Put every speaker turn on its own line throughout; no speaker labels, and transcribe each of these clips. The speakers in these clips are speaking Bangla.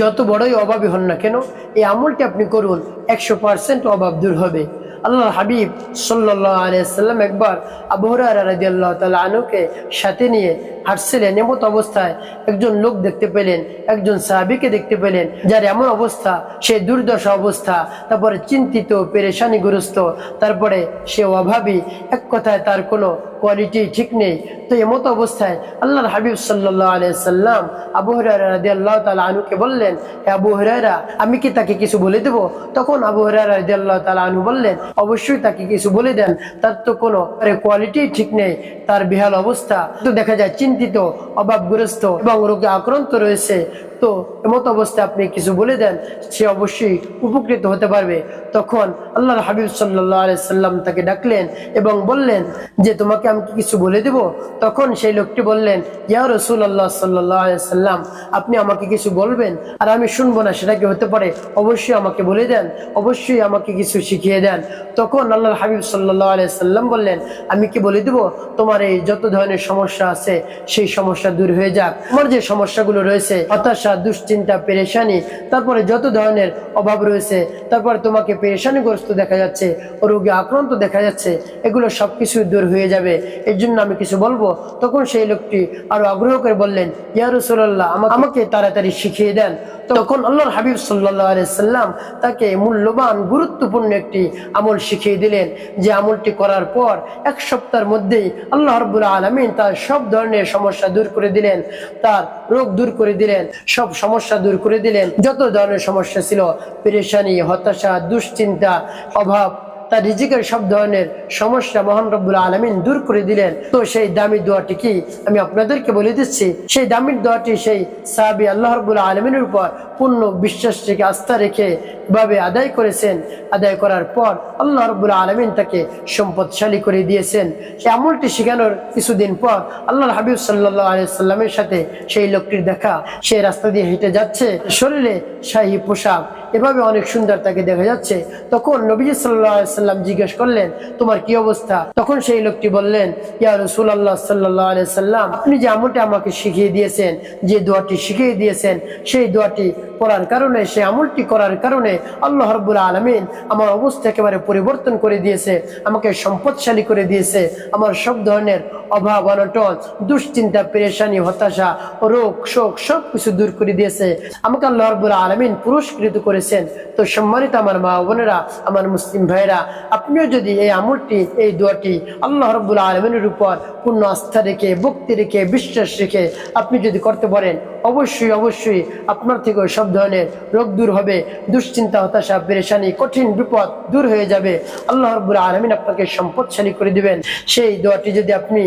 যত বড়ই অভাবী হন না কেন, এই আমলটি আপনি করুন, একশো পার্সেন্ট অভাব দূর হবে। আল্লাহ হাবিব সাল্লাহ আলিয়াল্লাম একবার আবহরা রাজি আল্লাহ তালা আনুকে সাথে নিয়ে হাঁটছিলেন, এমত অবস্থায় একজন লোক দেখতে পেলেন, একজন সাহাবিকে দেখতে পেলেন, যার এমন অবস্থা, সে দুর্দশা অবস্থা, তারপরে চিন্তিত, পেরেশানিগ্রস্ত, তারপরে সে অভাবী, এক কথায় তার কোনো কোয়ালিটি ঠিক নেই। তো এমত অবস্থায় আল্লাহর হাবিব সাল্লাহ আলিয়াল্লাম আবু হরারা রাজি আল্লাহ তালা আনুকে বললেন, হে আবু হরারা আমি কি তাকে কিছু বলে দেবো? তখন আবু হরারা রাজি আল্লাহ তালা আনু বললেন, অবশ্যই তাকে কিছু বলে দেন। তার তো কোনো কোয়ালিটি ঠিক নেই, তার বেহাল অবস্থা। তো দেখা যায়, চিন্তিত, অভাবগ্রস্ত এবং রোগে আক্রান্ত রয়েছে। তো এমত অবস্থায় আপনি কিছু বলে দেন, সে অবশ্যই উপকৃত হতে পারবে। তখন আল্লাহর হাবিব সাল্লাহ সাল্লাম তাকে ডাকলেন এবং বললেন যে, তোমাকে আমি কিছু বলে দেব? তখন সেই লোকটি বললেন, ইয়া রসুল আল্লাহ সাল্লাহ সাল্লাম, আপনি আমাকে কিছু বলবেন, আর আমি শুনব না, সেটা কি হতে পারে? অবশ্যই আমাকে বলে দেন, অবশ্যই আমাকে কিছু শিখিয়ে দেন। তখন আল্লাহর হাবিব সাল্লাহ সাল্লাম বললেন, আমি কি বলে দেব? তোমার এই যত ধরনের সমস্যা আছে, সেই সমস্যা দূর হয়ে যাক। তোমার যে সমস্যাগুলো রয়েছে, হতাশা দুশ্চিন্তা, পেরেশানি, তারপরে যত ধরনের অভাব রয়েছে, তারপরে তোমাকে পেরেশানিগ্রস্ত দেখা যাচ্ছে, রোগে আক্রান্ত দেখা যাচ্ছে, এগুলো সব কিছু দূর হয়ে যাবে। এর জন্য আমি কিছু বলব। তখন সেই লোকটি আরও আগ্রহ করে বললেন, ইয়া রসুল্লাহ আমাকে তাড়াতাড়ি শিখিয়ে দেন। তখন আল্লাহর হাবিব সাল্লাহ সাল্লাম তাকে মূল্যবান, গুরুত্বপূর্ণ একটি আমল শিখিয়ে দিলেন। যে আমলটি করার পর এক সপ্তাহের মধ্যেই আল্লাহ রব্বুল আলমিন তার সব ধরনের সমস্যা দূর করে দিলেন, তার রোগ দূর করে দিলেন। সব সমস্যা দূর করে দিলেন। যত ধরনের সমস্যা ছিল পেরেশানি হতাশা দুশ্চিন্তা অভাব তার রিজিকের সব ধরনের সমস্যা মহান রব্বুল আলমিন দূর করে দিলেন। তো সেই দামি দোয়াটি কি আমি আপনাদেরকে বলে দিচ্ছি? সেই দামির দোয়াটি সেই সাহাবি আল্লাহ রব্বুল আলমিনের উপর পূর্ণ বিশ্বাস থেকে আস্থা রেখে ভাবে আদায় করেছেন। আদায় করার পর আল্লাহ রব্বুল আলমিন তাকে সম্পদশালী করে দিয়েছেন। সেই আমলটি শেখানোর কিছুদিন পর আল্লাহর হাবিব সাল্লাহ আলিয়াল্লামের সাথে সেই লোকটির দেখা। সেই রাস্তা দিয়ে হেঁটে যাচ্ছে, শরীরে শাহী পোশাক এভাবে অনেক সুন্দর তাকে দেখা যাচ্ছে। তখন নবীজি সাল্লাহ সাল্লাম জিজ্ঞেস করলেন, তোমার কি অবস্থা? তখন সেই লোকটি বললেন, ইয়া রসুল আল্লাহ সাল্লাহ সাল্লাম, আপনি যে আমলটা আমাকে শিখিয়ে দিয়েছেন, যে দোয়াটি শিখিয়ে দিয়েছেন, সেই দোয়াটি পড়ার কারণে সে আমলটি করার কারণে আল্লাহ রব্বুল আলমিন আমার অবস্থা একেবারে পরিবর্তন করে দিয়েছে, আমাকে সম্পদশালী করে দিয়েছে, আমার সব ধরনের অভাব, অনটন, দুশ্চিন্তা, পেরেশানি, হতাশা, রোগ, শোক সব কিছু দূর করে দিয়েছে। আমাকে আল্লাহ রব্বুল আলমিন পুরস্কৃত করেছেন। তো সম্মানিত আমার মা বোনেরা, আমার মুসলিম ভাইরা আপনিও যদি এই আমলটি, এই দোয়াটি আল্লাহ রব্বুল আলমিনের উপর পূর্ণ আস্থা রেখে, ভক্তি রেখে, বিশ্বাস রেখে আপনি যদি করতে পারেন, অবশ্যই অবশ্যই আপনার থেকে সব ধরনের রোগ দূর হবে, দুশ্চিন্তা, হতাশা, পেরেশানি, কঠিন বিপদ দূর হয়ে যাবে। আল্লাহ রব্বুল আলমিন আপনাকে সম্পদশালী করে দিবেন। সেই দোয়াটি যদি আপনি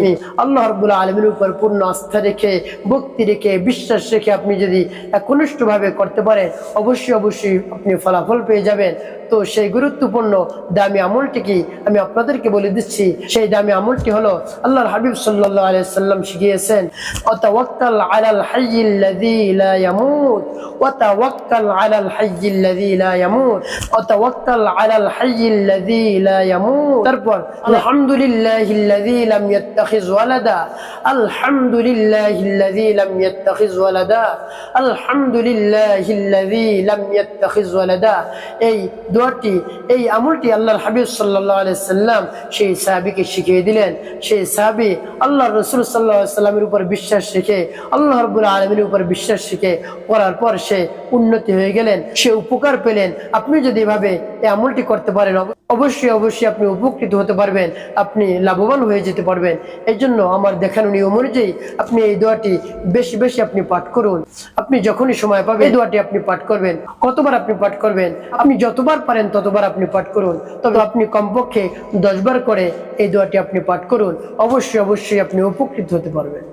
আল্লাহ রব্বুল আলমীর উপর পূর্ণ আস্থা রেখে, ভক্তি রেখে, বিশ্বাস রেখে আপনি যদি একনিষ্ঠভাবে করতে পারেন, অবশ্যই অবশ্যই আপনি ফলাফল পেয়ে যাবেন। তো সেই গুরুত্বপূর্ণ দামি আমলটি কি আমি আপনাদেরকে বলে দিচ্ছি। সেই দামি আমলটি হলো আল্লাহর হাবিব সাল্লাহ আলিয়াল্লাম শিখিয়েছেন অতাওয়াক্কাল আলাল হাইয়িল্লাযী লা ইয়ামুত ওয়াতাওয়াক্কাল আলাল হাইয়িল্লাযী লা ইয়ামুত ওয়াতাওয়াক্কাল আলাল হাইয়িল্লাযী লা ইয়ামুত তারপর আলহামদুলিল্লাহিল্লাযী লাম ইয়াত্তাখিজ ওয়ালাদা আলহামদুলিল্লাহিল্লাযী লাম ইয়াত্তাখিজ ওয়ালাদা আলহামদুলিল্লাহিল্লাযী লাম ইয়াত্তাখিজ ওয়ালাদা এই দোয়াটি এই আমলটি আল্লাহর হাবিব সাল্লাহ সাল্লাম সেই সাহাবিকে শিখিয়ে দিলেন সেই সাহাবি আল্লাহ রসুল সাল্লাহ সাল্লামের উপর বিশ্বাস রেখে, আল্লাহ রবুল আলমীর উপর বিশ্বাস শিখে করার পর সে উন্নতি হয়ে গেলেন, সে উপকার পেলেন। আপনি যদি এভাবে এই আমলটি করতে পারেন অবশ্যই অবশ্যই আপনি উপকৃত হতে পারবেন, আপনি লাভবান হয়ে যেতে পারবেন। এই জন্য আমার দেখানো নিয়ম অনুযায়ী আপনি এই দোয়াটি বেশি বেশি আপনি পাঠ করুন। আপনি যখনই সময় পাবেন, এই দোয়াটি আপনি পাঠ করবেন। কতবার আপনি পাঠ করবেন? আপনি যতবার পারেন, ততবার আপনি পাঠ করুন। তবে আপনি কমপক্ষে দশবার করে এই দোয়াটি আপনি পাঠ করুন। অবশ্যই অবশ্যই আপনি উপকৃত হতে পারবেন।